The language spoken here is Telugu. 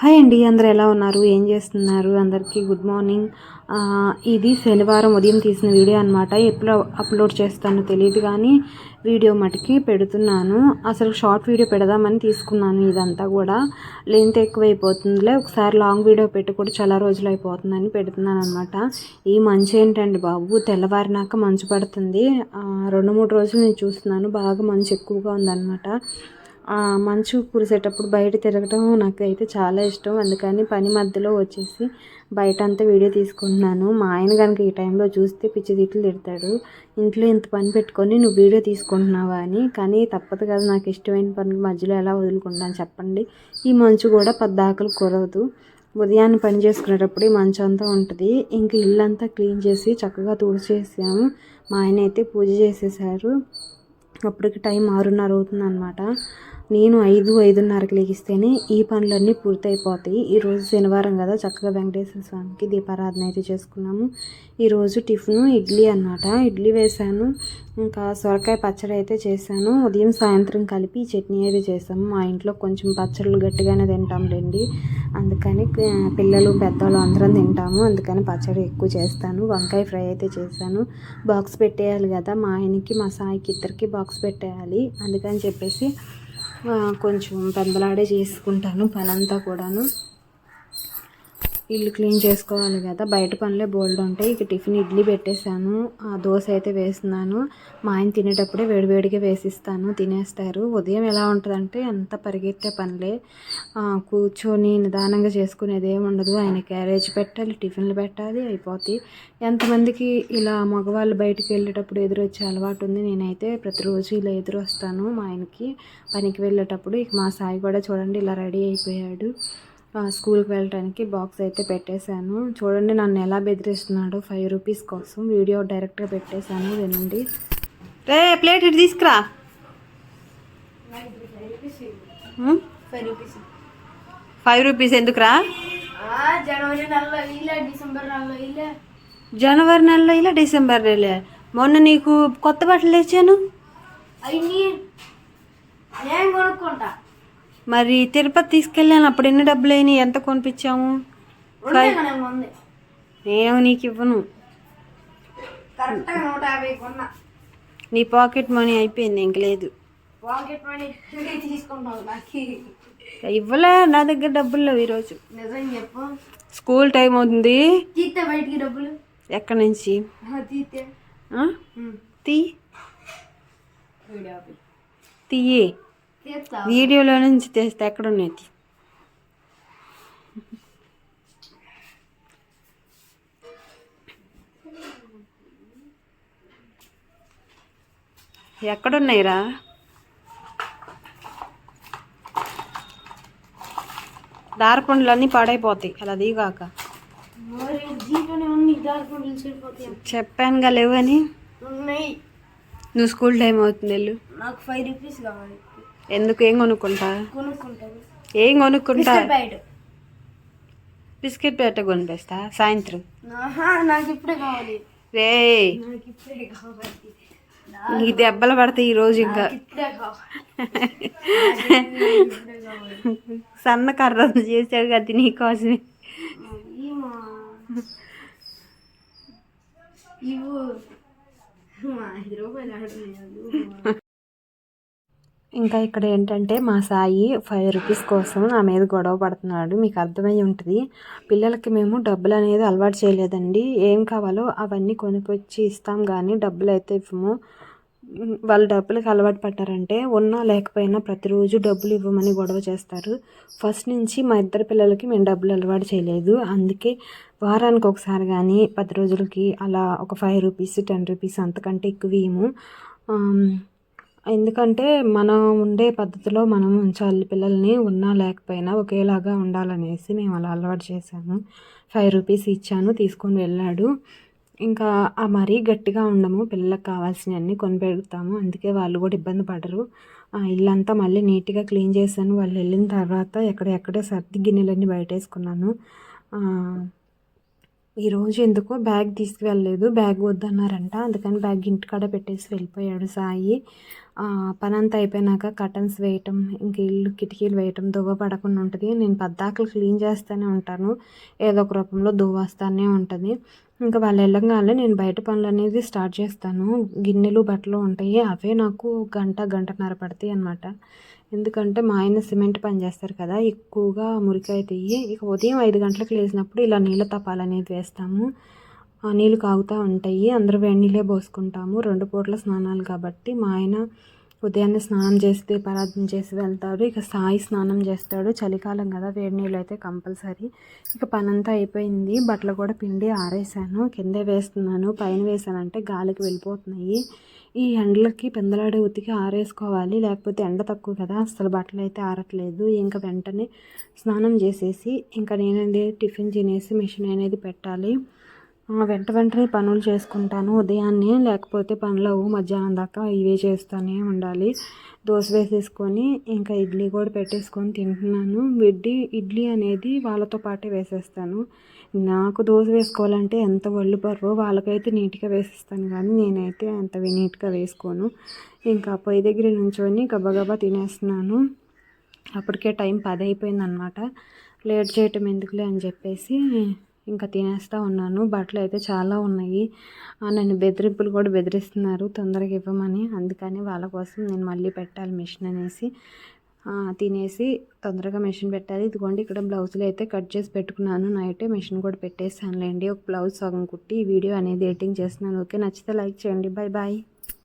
హాయ్ అండి అందరు ఎలా ఉన్నారు? ఏం చేస్తున్నారు? అందరికీ గుడ్ మార్నింగ్. ఇది శనివారం ఉదయం తీసిన వీడియో అనమాట ఎప్పుడు అప్లోడ్ చేస్తానో తెలియదు కానీ వీడియో మటుకి పెడుతున్నాను. అసలు షార్ట్ వీడియో పెడదామని తీసుకున్నాను ఇదంతా కూడా. లెంత్ ఎక్కువైపోతుందిలే. ఒకసారి లాంగ్ వీడియో పెట్టి కూడా చాలా రోజులు అయిపోతుందని పెడుతున్నాను అనమాట ఈ మంచు ఏంటండి బాబు? తెల్లవారినాక మంచు పడుతుంది. రెండు మూడు రోజులు నేను చూస్తున్నాను. బాగా మంచు ఎక్కువగా ఉందన్నమాట. మంచు కురిసేటప్పుడు బయట తిరగటం నాకైతే చాలా ఇష్టం. అందుకని పని మధ్యలో వచ్చేసి బయట అంతా వీడియో తీసుకుంటున్నాను. మా ఆయన కనుక ఈ టైంలో చూస్తే పిచ్చి తిట్లు తిడతాడు. ఇంట్లో ఇంత పని పెట్టుకొని నువ్వు వీడియో తీసుకుంటున్నావా అని. కానీ తప్పదు కదా నాకు ఇష్టమైన పని మధ్యలో ఎలా వదులుకుంటాను చెప్పండి. ఈ మంచు కూడా పద్దాకలు కురవదు. ఉదయాన్నే పని చేసుకునేటప్పుడు ఈ మంచు అంతా ఉంటుంది. ఇంక ఇల్లంతా క్లీన్ చేసి చక్కగా తుడిచేసాము. మా ఆయన అయితే పూజ చేసేసారు. అప్పటికి టైం ఆరున్నర అవుతుంది అనమాట నేను ఐదు ఐదున్నరకు లేగిస్తేనే ఈ పనులన్నీ పూర్తయిపోతాయి. ఈరోజు శనివారం కదా చక్కగా వెంకటేశ్వర స్వామికి దీపారాధన అయితే చేసుకున్నాము. ఈరోజు టిఫిన్ ఇడ్లీ అన్నమాట. ఇడ్లీ వేశాను ఇంకా సొరకాయ పచ్చడి అయితే చేశాను. ఉదయం సాయంత్రం కలిపి చట్నీ అయితే చేసాము మా ఇంట్లో కొంచెం పచ్చళ్ళు గట్టిగానే తింటాంలేండి అందుకని పిల్లలు పెద్దవాళ్ళు అందరం తింటాము. అందుకని పచ్చడి ఎక్కువ చేస్తాను. వంకాయ ఫ్రై అయితే చేశాను. బాక్స్ పెట్టేయాలి కదా మా ఆయనకి మా సాయికి ఇద్దరికి బాక్స్ పెట్టేయాలి. అందుకని చెప్పేసి కొంచెం పెందలాడే చేసుకుంటాను పనంతా కూడాను. ఇల్లు క్లీన్ చేసుకోవాలి కదా. బయట పనులే బోల్డ్ ఉంటాయి. ఇక టిఫిన్ ఇడ్లీ పెట్టేశాను. ఆ దోశ అయితే వేస్తున్నాను. మా ఆయన తినేటప్పుడే వేడివేడిగా వేసిస్తాను. తినేస్తారు. ఉదయం ఎలా ఉంటుందంటే అంత పరిగెత్తే పనులే. కూర్చొని నిదానంగా చేసుకునేది ఏమి ఉండదు. ఆయన క్యారేజ్ పెట్టాలి టిఫిన్లు పెట్టాలి అయిపోతాయి ఎంతమందికి ఇలా మగవాళ్ళు బయటికి వెళ్ళేటప్పుడు ఎదురొచ్చే అలవాటు ఉంది. నేనైతే ప్రతిరోజు ఇలా ఎదురు వస్తాను మా ఆయనకి. పనికి వెళ్ళేటప్పుడు ఇక మా సాయి కూడా చూడండి ఇలా రెడీ అయిపోయాడు. స్కూల్కి వెళ్ళటానికి బాక్స్ అయితే పెట్టేశాను. చూడండి నన్ను ఎలా బెదిరిస్తున్నాడు ఫైవ్ రూపీస్ కోసం. వీడియో డైరెక్ట్గా పెట్టేశాను వినండి. రే ప్లేట్ ఇటు తీసుకురా? ఫైవ్ రూపీస్ ఎందుకురా? జనవరి నెలలో ఇలా డిసెంబర్ నెలలో నెల మొన్న నీకు కొత్త బట్టలు తెచ్చాను? నేను కొనుక్కుంటా. మరి తిరుపతి తీసుకెళ్ళాను అప్పుడు ఎన్ని డబ్బులు అయినాయి ఎంత కొనిపించాము? నేను నీకు ఇవ్వను. నీ పాకెట్ మనీ అయిపోయింది ఇంక లేదు. ఇవ్వలే నా దగ్గర డబ్బులు లేవు ఈరోజు. స్కూల్ టైం అవుతుంది. డబ్బులు? ఎక్కడి నుంచి? తీ. తీయి. వీడియోలో నుంచి తెస్తే ఎక్కడున్నాయి? తీ. ఎక్కడున్నాయిరా? దారపండ్లన్నీ పాడైపోతాయి. అలా దిగాక. చెప్పానుగా లేవని? నువ్వు స్కూల్ టైం అవుతుంది వెళ్ళు. నాకు ఫైవ్ రూపీస్ కావాలి. ఎందుకు? ఏం కొనుక్కుంటా? ఏం కొనుక్కుంటా? బిస్కెట్ పెట్ట కొనిపిస్తా? సాయంత్రం. నాకు ఇప్పుడే కావాలి. రే నాకు నీ దెబ్బలు పడతాయి ఈరోజు ఇంకా. సన్న కర్ర చేసాడు కదా నీకోసమే. ఇవ్వు. మా ఆడుతున్నాయి ఇంకా ఇక్కడ ఏంటంటే మా సాయి ఫైవ్ రూపీస్ కోసం నా మీద గొడవ పడుతున్నాడు. మీకు అర్థమై ఉంటుంది. పిల్లలకి మేము డబ్బులు అనేది అలవాటు చేయలేదండి. ఏం కావాలో అవన్నీ కొనుకొచ్చి ఇస్తాం కానీ డబ్బులు అయితే ఇవ్వము. వాళ్ళు డబ్బులకి అలవాటు పడ్డారంటే ఉన్నా లేకపోయినా ప్రతిరోజు డబ్బులు ఇవ్వమని గొడవ చేస్తారు. ఫస్ట్ నుంచి మా ఇద్దరు పిల్లలకి మేము డబ్బులు అలవాటు చేయలేదు. అందుకే వారానికి ఒకసారి కానీ పది రోజులకి అలా ఒక ఫైవ్ రూపీస్ టెన్ రూపీస్ అంతకంటే ఎక్కువ ఇవ్వము ఎందుకంటే మనం ఉండే పద్ధతిలో మనం ఉంచాలి పిల్లల్ని ఉన్నా లేకపోయినా ఒకేలాగా ఉండాలనేసి మేము అలా అలవాటు చేశాము ఫైవ్ రూపీస్ ఇచ్చాను తీసుకొని వెళ్ళాడు. ఇంకా ఆ మరీ గట్టిగా ఉండము పిల్లలకు కావాల్సినవన్నీ కొని పెడతాము. అందుకే వాళ్ళు కూడా ఇబ్బంది పడరు. ఆ ఇల్లంతా మళ్ళీ నీట్గా క్లీన్ చేశాను. వాళ్ళు వెళ్ళిన తర్వాత ఎక్కడెక్కడే సర్ది గిన్నెలన్నీ బయటేసుకున్నాను. ఈరోజు ఎందుకో బ్యాగ్ తీసుకువెళ్ళలేదు. బ్యాగ్ వద్దన్నారంట. అందుకని బ్యాగ్ ఇంటికాడ పెట్టేసి వెళ్ళిపోయాడు సాయి. పని అంతా అయిపోయినాక కర్టన్స్ వేయటం ఇంక ఇల్లు కిటికీలు వేయటం దువ్వ పడకుండా ఉంటుంది. నేను పద్దాకలు క్లీన్ చేస్తూనే ఉంటాను. ఏదో ఒక రూపంలో దువ్వ వస్తూనే ఉంటుంది. ఇంకా వాళ్ళు వెళ్ళగానే నేను బయట పనులు అనేది స్టార్ట్ చేస్తాను. గిన్నెలు బట్టలు ఉంటాయి. అవే నాకు గంట గంటన్నర పడతాయి అన్నమాట. ఎందుకంటే మా ఆయన సిమెంట్ పని చేస్తారు కదా ఎక్కువగా మురికి అవుతాయి ఇక ఉదయం ఐదు గంటలకు లేచినప్పుడు ఇలా నీళ్ళ తపాలు అనేది వేస్తాము. ఆ నీళ్ళు కాగుతూ ఉంటాయి. అందరూ వేడి నీళ్ళే పోసుకుంటాము. రెండు పూట్ల స్నానాలు కాబట్టి మా ఆయన ఉదయాన్నే స్నానం చేసి దీపారాధన చేసి వెళ్తాడు. ఇక సాయి స్నానం చేస్తాడు. చలికాలం కదా వేడి నీళ్ళు అయితే కంపల్సరీ. ఇక పనంతా అయిపోయింది. బట్టలు కూడా పిండి ఆరేసాను కిందే వేస్తున్నాను. పైన వేసానంటే గాలికి వెళ్ళిపోతున్నాయి. ఈ ఎండలకి పెందలాడే ఉతికి ఆరేసుకోవాలి. లేకపోతే ఎండ తక్కువ కదా. అసలు బట్టలు అయితే ఆరట్లేదు. ఇంకా వెంటనే స్నానం చేసేసి ఇంకా నేనేది టిఫిన్ తినేసి మిషన్ అనేది పెట్టాలి. వెంట వెంటనే పనులు చేసుకుంటాను. ఉదయాన్నే లేకపోతే పనులు అవు మధ్యాహ్నం దాకా ఇవే చేస్తూనే ఉండాలి. దోశ వేసేసుకొని ఇంకా ఇడ్లీ కూడా పెట్టేసుకొని తింటున్నాను. ఇడ్లీ ఇడ్లీ అనేది వాళ్ళతో పాటే వేసేస్తాను. నాకు దోశ వేసుకోవాలంటే ఎంత ఒళ్ళు బరువో వాళ్ళకైతే నీట్గా వేసేస్తాను కానీ నేనైతే అంత నీట్గా వేసుకోను. ఇంకా పొయ్యి దగ్గర నుంచొని గబగబా తినేస్తున్నాను. అప్పటికే టైం పది అయిపోయింది అనమాట లేట్ చేయటం ఎందుకులే అని చెప్పేసి ఇంకా తినేస్తూ ఉన్నాను. బట్టలు అయితే చాలా ఉన్నాయి. నన్ను బెదిరింపులు కూడా బెదిరిస్తున్నారు. తొందరగా ఇవ్వమని. అందుకని వాళ్ళ కోసం నేను మళ్ళీ పెట్టాలి మిషన్ అనేసి. తినేసి తొందరగా మిషన్ పెట్టాలి. ఇదిగోండి ఇక్కడ బ్లౌజులు అయితే కట్ చేసి పెట్టుకున్నాను. నైటే మిషన్ కూడా పెట్టేసానులేండి ఒక బ్లౌజ్ సగం కుట్టి ఈ వీడియో అనేది ఎడిటింగ్ చేస్తున్నాను. ఓకే నచ్చితే లైక్ చేయండి. Bye bye.